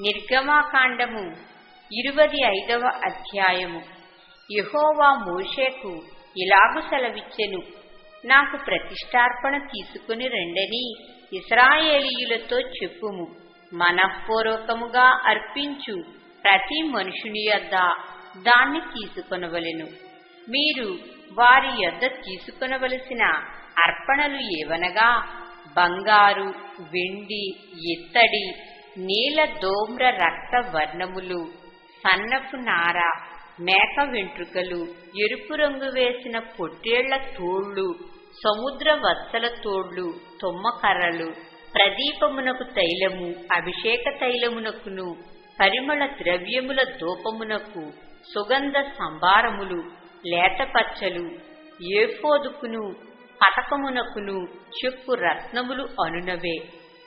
నిర్గమాకాండము ఇరువది ఐదవ అధ్యాయము. యహోవా మోషేకు ఇలాగు సెలవిచ్చెను. నాకు ప్రతిష్టార్పణ తీసుకుని రెండని ఇస్రాయేలీయులతో చెప్పుము. మనఃపూర్వకముగా అర్పించు ప్రతి మనుషుని యొద్ద దాన్ని తీసుకొనవలెను. మీరు వారి యొద్ద తీసుకొనవలసిన అర్పణలు ఏవనగా? బంగారు వెండి ఇత్తడి నీల దోమ్ర రక్త వర్ణములు సన్నపు నార మేక వెంట్రుకలు ఎరుపు రంగు వేసిన పొట్టేళ్ళ తోళ్ళు సముద్ర వత్సల తోళ్ళు తొమ్మకర్రలు ప్రదీపమునకు తైలము అభిషేక తైలమునకును పరిమళ ద్రవ్యముల దూపమునకు సుగంధ సంభారములు లేతపచ్చలు ఏఫోదుకును పతకమునకును చెప్పు రత్నములు అనునవే.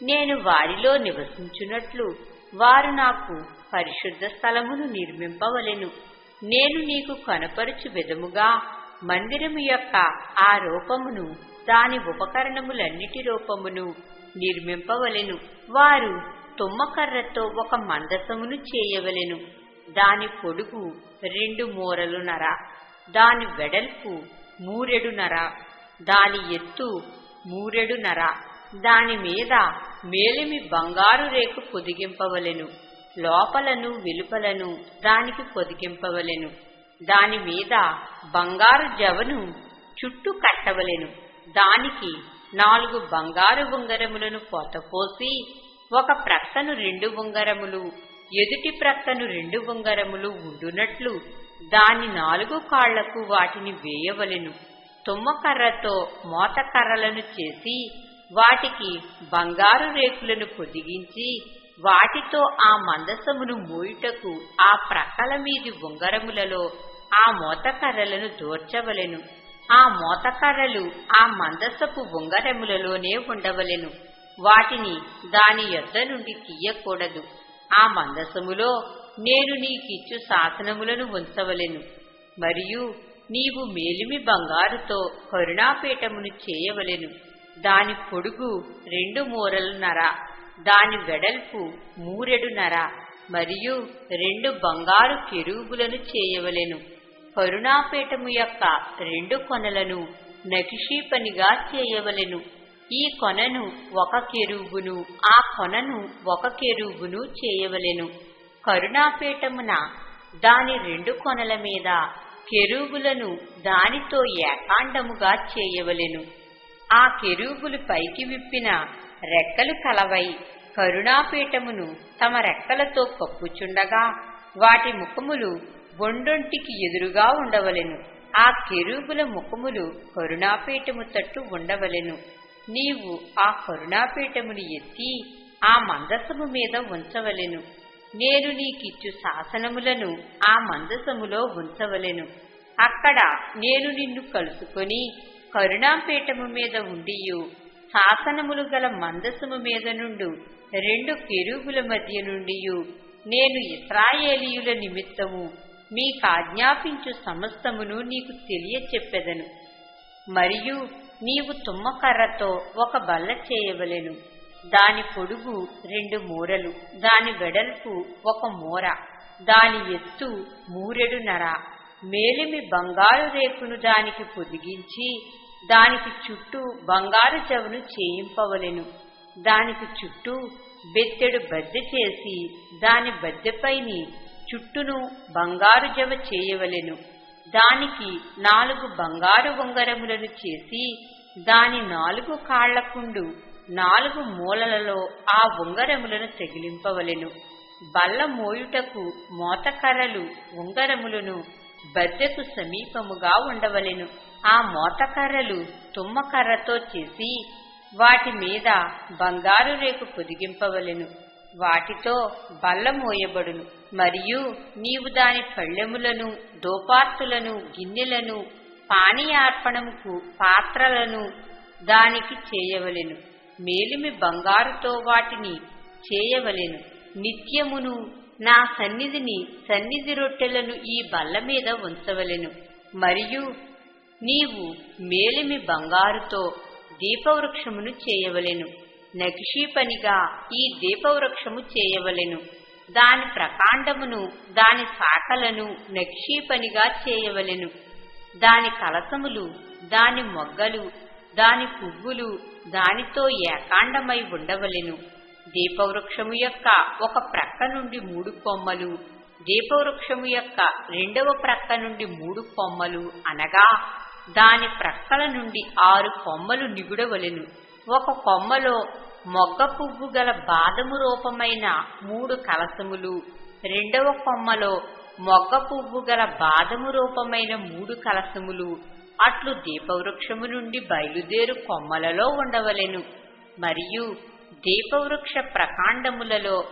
నేను వారిలో నివసించున్నట్లు వారు నాకు పరిశుద్ధ స్థలమును నిర్మింపవలెను. నేను నీకు కనపరుచు విధముగా మందిరము యొక్క ఆ రూపమును దాని ఉపకరణములన్నిటి రూపమును నిర్మింపవలెను. వారు తుమ్మకర్రతో ఒక మందసమును చేయవలెను. దాని పొడుగు రెండు మూరలునర దాని వెడల్పు మూరెడునర దాని ఎత్తు మూరెడునర దాని మీద మేలిమి బంగారు రేకు పొదిగింపవలెను. లోపలను వెలుపలను దానికి పొదిగింపవలెను. దాని మీద బంగారు జవను చుట్టూ కట్టవలెను. దానికి నాలుగు బంగారు ఉంగరములను పోతపోసి ఒక ప్రక్కను రెండు ఉంగరములు ఎదుటి ప్రక్కను రెండు ఉంగరములు ఉండునట్లు దాని నాలుగు కాళ్ళకు వాటిని వేయవలెను. తుమ్మకర్రతో మోతకర్రలను చేసి వాటికి బంగారు రేకులను పొదిగించి వాటితో ఆ మందసమును మూయుటకు ఆ ప్రక్కల మీది ఉంగరములలో ఆ మోతకర్రలను దోర్చవలెను. ఆ మోతకర్రలు ఆ మందసపు ఉంగరములలోనే ఉండవలెను. వాటిని దాని యొద్ద నుండి తీయకూడదు. ఆ మందసములో నేను నీకిచ్చు శాసనములను ఉంచవలెను. మరియు నీవు మేలిమి బంగారుతో కరుణాపీఠమును చేయవలెను. దాని పొడుగు రెండు మూరలున్నర దాని వెడల్పు మూరెడున్నర మరియు రెండు బంగారు కెరూబులను చేయవలెను. కరుణాపీఠము యొక్క రెండు కొనలను నకిషీ పనిగా చేయవలెను. ఈ కొనను ఒక కెరూబును ఆ కొనను ఒక కెరూబును చేయవలెను. కరుణాపీఠమున దాని రెండు కొనల మీద కెరూబులను దానితో ఏకాండముగా చేయవలెను. ఆ కెరూబులు పైకి విప్పిన రెక్కలు కలవై కరుణాపీఠమును తమ రెక్కలతో కప్పుచుండగా వాటి ముఖములు బొండొంటికి ఎదురుగా ఉండవలెను. ఆ కెరూబుల ముఖములు కరుణాపీఠము తట్టు ఉండవలెను. నీవు ఆ కరుణాపీఠమును ఎత్తి ఆ మందసము మీద ఉంచవలెను. నేను నీకిచ్చు శాసనములను ఆ మందసములో ఉంచవలెను. అక్కడ నేను నిన్ను కలుసుకొని కరుణాపీఠము మీద ఉండియు శాసనములు గల మందసము మీద నుండు రెండు కెరూబుల మధ్య నుండి నేను ఇస్రాయేలీయుల నిమిత్తము మీకాజ్ఞాపించు సమస్తమును నీకు తెలియచెప్పెదను. మరియు నీవు తుమ్మకర్రతో ఒక బల్ల చేయవలెను. దాని పొడుగు రెండు మూరలు దాని వెడల్పు ఒక మూర దాని ఎత్తు మూరెడునర మేలిమి బంగారు రేకును దానికి పొదిగించి దానికి చుట్టూ బంగారు చెవును చేయింపవలెను. దానికి చుట్టూ బెత్తెడు బద్దె చేసి దాని బద్దెపైని చుట్టూను బంగారు జవ చేయవలెను. దానికి నాలుగు బంగారు ఉంగరములను చేసి దాని నాలుగు కాళ్ళకుండు నాలుగు మూలలలో ఆ ఉంగరములను తగిలింపవలెను. బల్ల మోయుటకు మోతకర్రలు ఉంగరములను బద్దెకు సమీపముగా ఉండవలెను. ఆ మోతకర్రలు తుమ్మకర్రతో చేసి వాటి మీద బంగారు రేకు పొదిగింపవలెను. వాటితో బల్ల మోయబడును. మరియు నీవు దాని పళ్ళెములను దోపార్తులను గిన్నెలను పానీయార్పణముకు పాత్రలను దానికి చేయవలెను. మేలిమి బంగారుతో వాటిని చేయవలెను. నిత్యమును నా సన్నిధిని సన్నిధి రొట్టెలను ఈ బల్ల మీద ఉంచవలెను మరియు నీవు మేలిమి బంగారుతో దీపవృక్షమును చేయవలెను. నకిషీ పనిగా ఈ దీపవృక్షము చేయవలెను. దాని ప్రకాండమును దాని శాఖలను నక్షీపనిగా చేయవలెను. దాని కలసములు దాని మొగ్గలు దాని పువ్వులు దానితో ఏకాండమై ఉండవలెను. దీపవృక్షము యొక్క ఒక ప్రక్క నుండి మూడు కొమ్మలు దీపవృక్షము యొక్క రెండవ ప్రక్క నుండి మూడు కొమ్మలు అనగా దాని ప్రక్కల నుండి ఆరు కొమ్మలు నిగుడవలెను. ఒక కొమ్మలో మొగ్గ పువ్వు గల బాదము రూపమైన మూడు కలసములు రెండవ కొమ్మలో మొగ్గ పువ్వు గల బాదము రూపమైన మూడు కలసములు అట్లు దీపవృక్షము నుండి బయలుదేరు కొమ్మలలో ఉండవలెను. మరియు దీపవృక్ష ప్రకాండములలో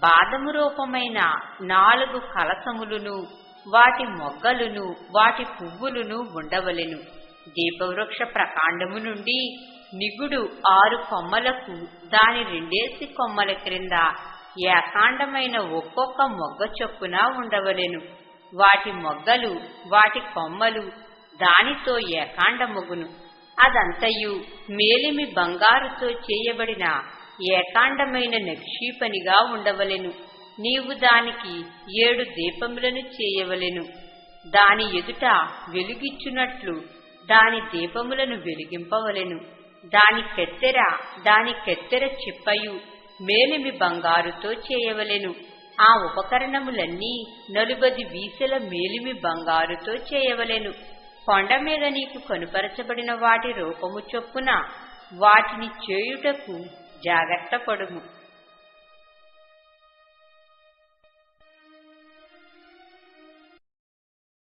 బాదము రూపమైన నాలుగు కలసములును వాటి మొగ్గలును వాటి పువ్వులును ఉండవలెను. దీపవృక్ష ప్రకాండము నుండి నిగుడు ఆరు కొమ్మలకు దాని రెండేసి కొమ్మల క్రింద ఏకాండమైన ఒక్కొక్క మొగ్గ చొప్పున ఉండవలెను. వాటి మొగ్గలు వాటి కొమ్మలు దానితో ఏకాండమొగును. అదంతయు మేలిమి బంగారుతో చేయబడిన ఏకాండమైన నక్షీపనిగా ఉండవలెను. నీవు దానికి ఏడు దీపములను చేయవలెను. దాని ఎదుట వెలుగిచ్చునట్లు దాని దీపములను వెలిగింపవలెను. దాని కెత్తెర దాని కెత్తెర చిప్పయు మేలిమి బంగారుతో చేయవలెను. ఆ ఉపకరణములన్నీ నలుబది వీసెల మేలిమి బంగారుతో చేయవలెను. కొండ మీద నీకు కనుపరచబడిన వాటి రూపము చొప్పున వాటిని చేయుటకు జాగ్రత్త పడుము.